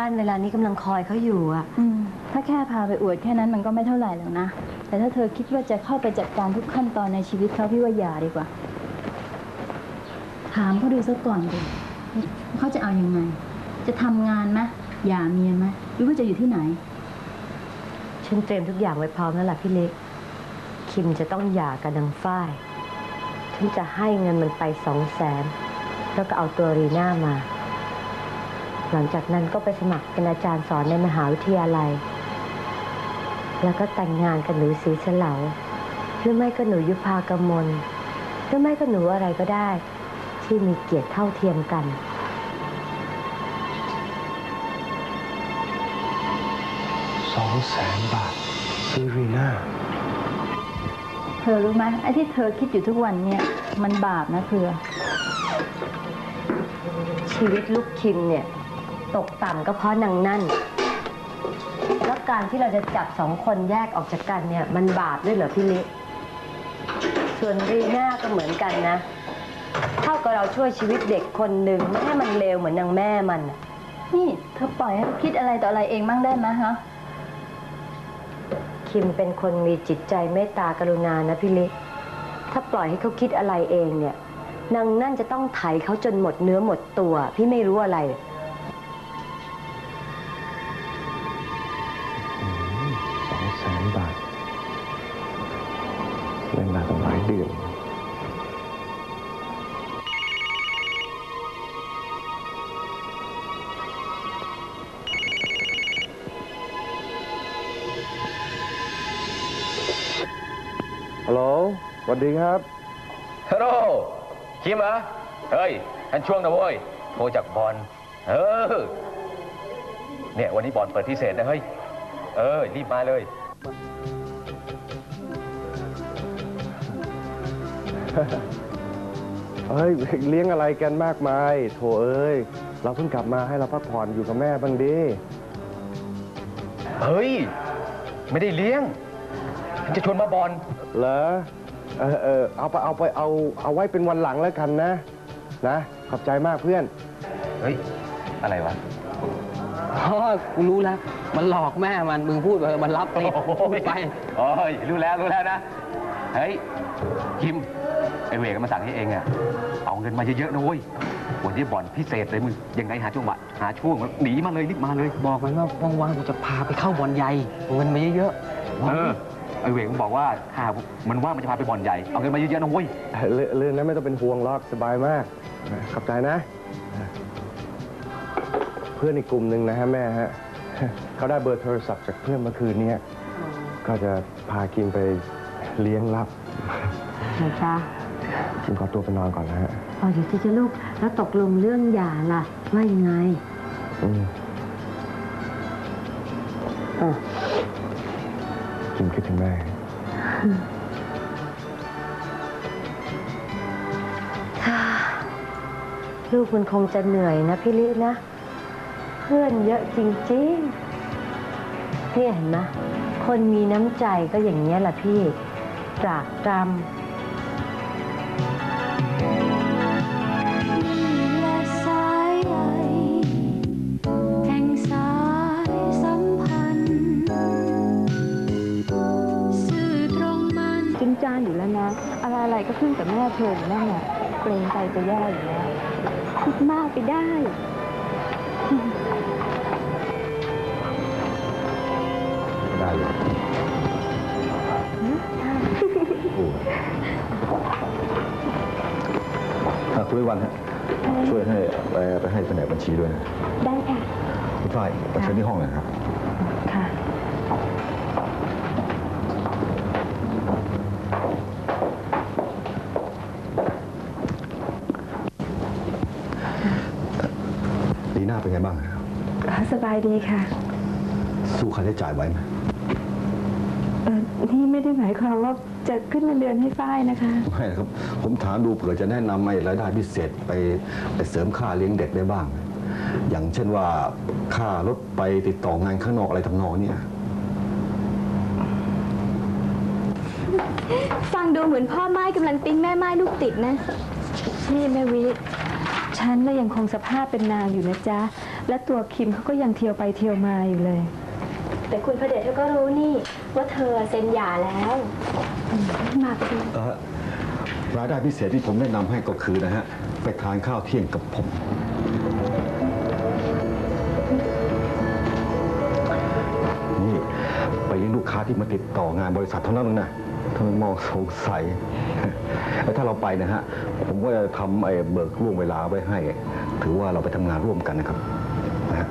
บ้านเวลานี้กำลังคอยเขาอยู่อะอืมถ้าแค่พาไปอวดแค่นั้นมันก็ไม่เท่าไหร่แล้วนะ แต่ถ้าเธอคิดว่าจะเข้าไปจัดการทุกขั้นตอนในชีวิตเขาพี่ว่าอย่าดีกว่า ถามเขาดูซะก่อนดิว่าเขาจะเอาอยัางไง จะทำงานไหมหย่าเมียไหมหรือว่าจะอยู่ที่ไหน ฉันเตรียมทุกอย่างไว้พร้อมแล้วล่ะพี่เล็ก คิมจะต้องหย่ากับนางฝ้าย ฉันจะให้เงินมันไปสองแสนแล้วก็เอาตัวรีน่ามา หลังจากนั้นก็ไปสมัครเป็นอาจารย์สอนในมหาวิทยาลัย แล้วก็แต่งงานกับหนูสีเฉลาหรือไม่ก็หนูยุพากมลหรือไม่ก็หนูอะไรก็ได้ ที่มีเกียรติเท่าเทียมกันสองแสนบาทซื้อรีน่าเธอรู้ไหมไอ้ที่เธอคิดอยู่ทุกวันเนี่ย มันบาปนะเธอชีวิตลูกคิมเนี่ย ตกต่ำก็เพราะนางนั่น แล้วการที่เราจะจับสองคนแยกออกจากกันเนี่ย มันบาปด้วยเหรอพี่ลิ ส่วนรีน่าก็เหมือนกันนะ เท่ากับเราช่วยชีวิตเด็กคนหนึ่งไม่ให้มันเลวเหมือนนางแม่มันน่ะนี่เธอปล่อยให้เขาคิดอะไรต่ออะไรเองบ้างได้ไหมฮะ คิมเป็นคนมีจิตใจเมตตากรุณานะพี่ลิ ถ้าปล่อยให้เขาคิดอะไรเองเนี่ย นางนั่นจะต้องไถเขาจนหมดเนื้อหมดตัว พี่ไม่รู้อะไร เดือน ฮัลโหลสวัสดีครับ ฮัลโหลคิมเหรอเฮ้ยฉันช่วงนะเว้ย โทรจากบอล เออ เนี่ย วันนี้บอลเปิดพิเศษนะเฮ้ย เออ รีบมาเลย เฮ้ยเลี้ยงอะไรกันมากมาย โถเอ้ย เราเพิ่งกลับมาให้เราพักผ่อนอยู่กับแม่บ้างดิเฮ้ย ไม่ได้เลี้ยงฉันจะชวนมาบอลเหรอเออเออเอาไปเอาไปเอาเอาไว้เป็นวันหลังแล้วกันนะ นะ ขอบใจมากเพื่อน เฮ้ย อะไรวะอ๋อกูรู้แล้ว มันหลอกแม่มันมึงพูดไปเถอะมันรับไปพูดไป โอ้ยรู้แล้วรู้แล้วนะ เฮ้ยคิม ไอเวกมาสั่งให้เองอะเอาเงินมาเยอะๆนะเว้ยวันนี้บอลพิเศษเลยมึงยังไงหาจังหวะหาช่วงหนีมาเลยรีบมาเลย บอกมันว่าว่างๆกูจะพาไปเข้าบอลใหญ่เงินมาเยอะเออไอเวกมันบอกว่าถ้ามันว่ามันจะพาไปบอลใหญ่เอาเงินมาเยอะๆนะเว้ยเรื่องเรื่องนั้นไม่ต้องเป็นห่วงหรอกสบายมากขอบใจนะ เพื่อนอีกกลุ่มหนึ่งนะฮะแม่ฮะเขาได้เบอร์โทรศัพท์จากเพื่อนเมื่อคืนเนี้ยก็จะพากิมไปเลี้ยงลับเหรอจ๊ะ กิมขอตัวไปนอนก่อนนะฮะอ๋อเดี๋ยวสิจะลูก แล้วตกลงเรื่องหย่าล่ะ ว่ายังไงอืมอะกิมคิดถึงแม่ลูกมันคงจะเหนื่อยนะพี่ลินะ เพื่อนเยอะจริงๆนี่เห็นไหมคนมีน้ำใจก็อย่างนี้ยแหละพี่ตรากตรแอยู่แล้วนะอะไรอะไรๆก็ขึ้นกับแม่เธออยู่แล้วแหละเกรงใจจะแย่อยู่แล้วคิดมากไปได้ ได้เลยอะคุณวิวันฮะช่วยให้ไปไปให้แผนกบัญชีด้วยนะ ได้ค่ะ คุณฝ้ายไปเชิญที่ห้องหน่อยครับ น่าเป็นไงบ้างครับสบายดีค่ะ สู้ค่าใช้จ่ายไหวไหมเออนี่ไม่ได้หมายความว่าจะขึ้นเงินเดือนให้ฝ้ายนะคะ ไม่ครับ ผมถามดูเผื่อจะแนะนำไอ้รายได้พิเศษไปไปเสริมค่าเลี้ยงเด็กได้บ้าง อย่างเช่นว่าค่ารถไปติดต่องานข้างนอกอะไรทำนองเนี่ย ฟังดูเหมือนพ่อไม้กำลังติ้งแม่ไม้ลูกติดนะ นี่แม่วิ ฉันน่ะยังคงสภาพเป็นนางอยู่นะจ๊ะ และตัวคิมเขาก็ยังเที่ยวไปเที่ยวมาอยู่เลย แต่คุณพระเดชเธอก็รู้นี่ ว่าเธอเซ็นหย่าแล้วมาสิเอ่อรายได้พิเศษที่ผมแนะนำให้ก็คือนะฮะ ไปทานข้าวเที่ยงกับผม นี่ ไปเลี้ยงลูกค้าที่มาติดต่องานบริษัทเท่านั้นเองนะ ทำไมมองสงสัยแล้วถ้าเราไปนะฮะ ผมก็จะทำไอ้เบิกล่วงเวลาไว้ให้ ถือว่าเราไปทำงานร่วมกันนะครับนะ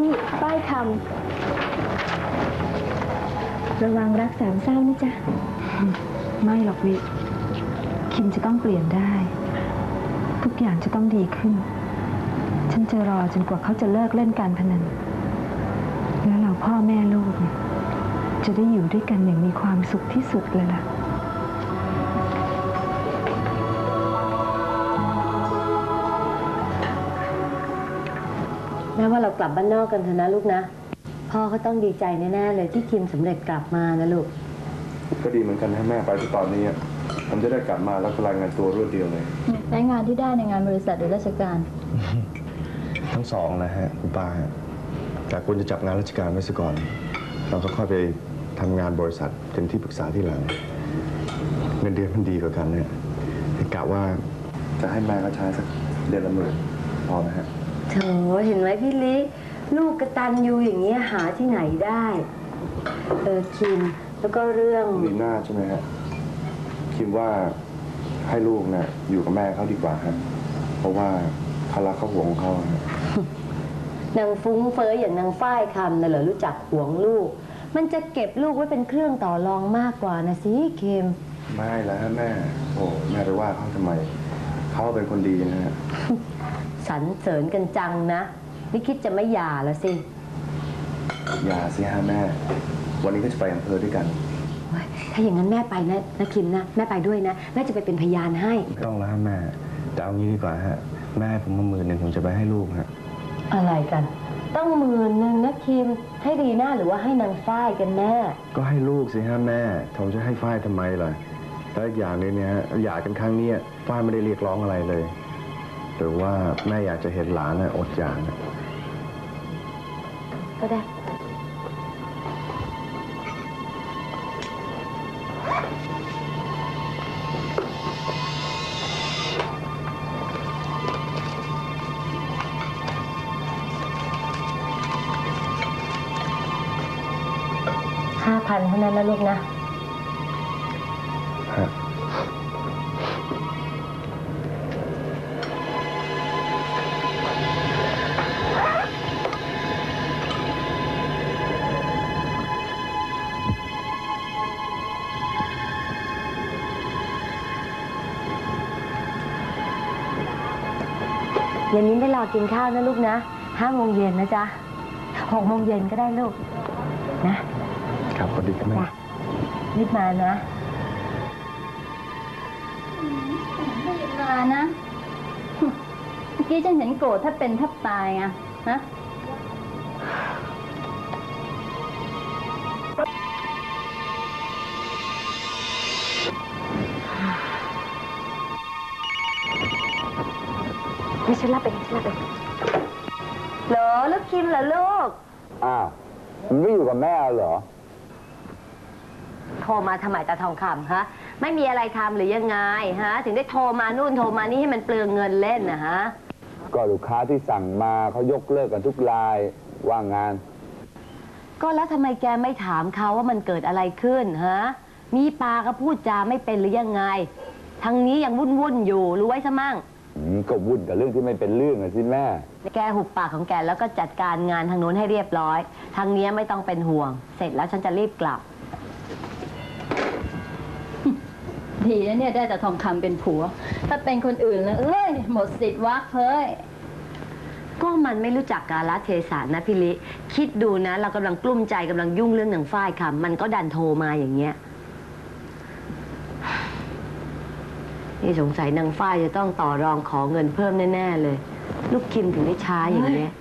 นี่ป้ายคำระวังรักสามเศร้านะจ๊ะ ไม่หรอกวิ คิมจะต้องเปลี่ยนได้ ทุกอย่างจะต้องดีขึ้น ฉันจะรอจนกว่าเขาจะเลิกเล่นการพนัน พ่อแม่ลูกเนี่ยจะได้อยู่ด้วยกันอย่างมีความสุขที่สุดเลยล่ะ แม้ว่าเรากลับบ้านนอกกันเถอะนะลูกนะ พ่อเขาต้องดีใจแน่ๆเลยที่คิมสำเร็จกลับมานะลูก ก็ดีเหมือนกันนะแม่ไปที่ตอนนี้อะผมจะได้กลับมาแล้วก็รายงานตัวรวดเดียวเลย และงานที่ได้ในงานบริษัทหรือราชการ ทั้งสองนะฮะคุณป้าฮะ แต่ควรจะจับงานราชการไว้ซะก่อน เราก็ค่อยไปทำงานบริษัทเป็นที่ปรึกษาที่หลัง เงินเดือนมันดีกว่ากันเนี่ยกะว่าจะให้แม่ก็ใช้สักเดือนละหมื่นพอนะฮะโถเห็นไหมพี่ลิลูกกระตันยูอย่างเงี้ยหาที่ไหนได้ เออคิมแล้วก็เรื่องลีน่าใช่ไหมฮะคิดว่าให้ลูกเนี่ยอยู่กับแม่เขาดีกว่าฮะเพราะว่าเขารักเขาห่วงของเขาฮะ นางฟุ้งเฟ้ออย่างนางฝ้ายคำน่ะเหรอรู้จักหวงลูก มันจะเก็บลูกไว้เป็นเครื่องต่อรองมากกว่านะสิคิมไม่แล้วฮะแม่ โอ้แม่ไปว่าเขาทำไม เขาเป็นคนดีนะฮะสรรเสริญกันจังนะไม่คิดจะไม่หย่าแล้วสิอย่าสิฮะแม่ วันนี้ก็จะไปอำเภอด้วยกันโอ๊ยถ้าอย่างนั้นแม่ไปนะนะคิมนะ แม่ไปด้วยนะ แม่จะไปเป็นพยานให้ ไม่ต้องแล้วฮะแม่แต่เอางี้ดีกว่าฮะ แม่ให้ผมมาหมื่นหนึ่งผมจะไปให้ลูกฮะ อะไรกัน ต้องหมื่นหนึ่งนะคิม ให้ดีหน้าหรือว่าให้นางฝ้ายกันแน่ ก็ให้ลูกสิฮะแม่ผมจะให้ฝ้ายทำไมล่ะแล้วอีกอย่างหนึงเนี่ยฮะหย่ากันครั้งเนี้ยฝ้ายไม่ได้เรียกร้องอะไรเลย หรือว่าแม่อยากจะเห็นหลานน่ะอดอยากน่ะ ก็ได้ ห้าพันเท่านั้นนะลูกนะฮะเย็นนี้ไม่รอกินข้าวนะลูกนะห้าโมงเย็นนะจ๊ะหกโมงเย็นก็ได้ลูกนะ ครับพอดีครับแม่จ้ะรีบมานะไม่มานะเมื่อกี้ฉันเห็นโกรธถ้าเป็นแทบตายไงนะไม่ฉันรับเองฉันรับเองเหรอลูกคิมเหรอลูก อ้าวมันไม่อยู่กับแม่เหรอ โทรมาทำไมตาทองคำฮะ ไม่มีอะไรทำหรือยังไงฮะ ถึงได้โทรมานู่นโทรมานี่ให้มันเปลืองเงินเล่นนะฮะ ก็ลูกค้าที่สั่งมาเขายกเลิกกันทุกรายว่างงาน ก็แล้วทำไมแกไม่ถามเขาว่ามันเกิดอะไรขึ้นฮะ มีปลาก็พูดจาไม่เป็นหรือยังไง ทางนี้ยังวุ่นวุ่นๆอยู่รู้ไว้ซะมั่ง อืมก็วุ่นกับเรื่องที่ไม่เป็นเรื่องอะสิแม่ แกหุบปากของแกแล้วก็จัดการงานทางโน้นให้เรียบร้อย ทางเนี้ยไม่ต้องเป็นห่วง เสร็จแล้วฉันจะรีบกลับ ดีนะเนี่ยได้แต่ทองคำเป็นผัว ถ้าเป็นคนอื่นแล้วเอ้ยหมดสิทธิ์วักเฮ้ยก็มันไม่รู้จักกาลเทศะนะพี่ลิ คิดดูนะ เรากำลังกลุ้มใจกำลังยุ่งเรื่องหนังฝ้ายค่ะ มันก็ดันโทรมาอย่างเงี้ย นี่สงสัยนางฝ้ายจะต้องต่อรองขอเงินเพิ่มแน่ ๆ เลย ลูกคิมถึงได้ช้าอย่างเงี้ย